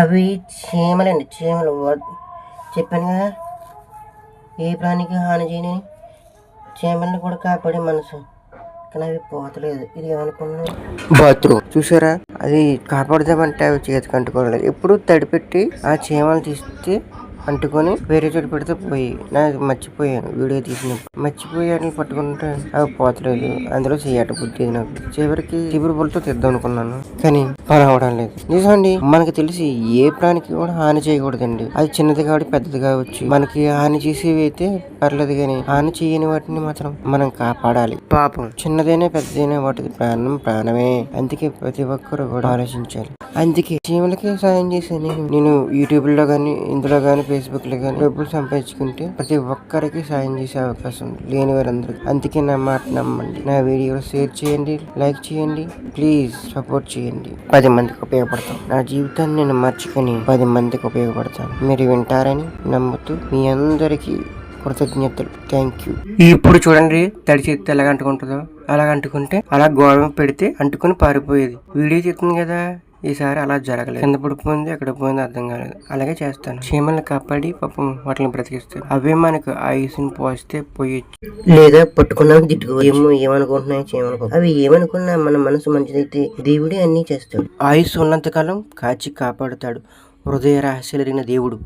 అవి చీమలండి చీమలు. చెప్పాను కదా ఏ ప్రాణికి హాని చేయని చీమల్ని కూడా కాపాడే మనసు. కానీ అవి పోతలేదు. ఇది ఏమనుకున్నాను బాత్రూమ్. చూసారా? అది కాపాడుదామంటే అవి చేతికి అంటుకోలేదు ఎప్పుడు తడిపెట్టి ఆ చీమలు తీస్తే అంటుకొని వేరే చోట పెడితే పోయి. నాకు మర్చిపోయాను. వీడియో తీసినప్పుడు. మర్చిపోయాను వాటిని పట్టుకుంటే అవి పోతలేదు. అందులో చేయట బుద్ధి నాకు. చివరికి చివరి బుల్లతో తెద్దాం అనుకున్నాను. కానీ పని అవడం లేదు. నిజమండి మనకి తెలిసి ఏ ప్రాణికి కూడా హాని చేయకూడదండి. అది చిన్నది కాబట్టి పెద్దది కావచ్చు. మనకి హాని చేసేవి అయితే పర్లేదు కానీ హాని చేయని వాటిని మాత్రం మనం కాపాడాలి. పాపం. చిన్నదైనా పెద్దదైనా వాటిది ప్రాణం ప్రాణమే. అందుకే ప్రతి ఒక్కరు కూడా ఆలోచించాలి. అందుకే చీమలకి సాయం చేసే నేను యూట్యూబ్లో యూట్యూబ్లో ఇందులో కానీ ఫేస్బుక్లో డబ్బులు సంపాదించుకుంటే ప్రతి ఒక్కరికి సాయం చేసే అవకాశం లేని వారందరికీ. అందుకే నా మాట నమ్మండి. నా వీడియో షేర్ చేయండి లైక్ చేయండి ప్లీజ్ సపోర్ట్ చేయండి. పది మందికి ఉపయోగపడతాం. నా జీవితాన్ని నేను మర్చుకొని పది మందికి ఉపయోగపడతాను. మీరు వింటారని నమ్ముతూ మీ అందరికీ కృతజ్ఞతలు. Thank you. ఇప్పుడు చూడండి తడి చేతి ఎలాగ అంటుకుంటుందో. అలాగ అంటుకుంటే అలా గోడ పెడితే అంటుకుని పారిపోయేది. వీడియో చెప్తుంది కదా. ఈసారి అలా జరగలేదు. కింద పడిపోయింది ఎక్కడ పోయింది అర్థం కాలేదు. అలాగే చేస్తాను. చీమల్ని కాపాడి పాపం వాటిని బ్రతికిస్తాను అవే మనకు ఆయుష్ని పోస్తే పోయొచ్చు. లేదా పట్టుకున్నాక తిట్టుకో ఏమో ఏమనుకుంటున్నాయి చీమలు అవి ఏమనుకున్నా మన మనసు మంచిదైతే దేవుడే అన్ని చేస్తాడు. ఆయుష్ ఉన్నంత కాలం కాచి కాపాడుతాడు. హృదయ రహస్యలైన దేవుడు.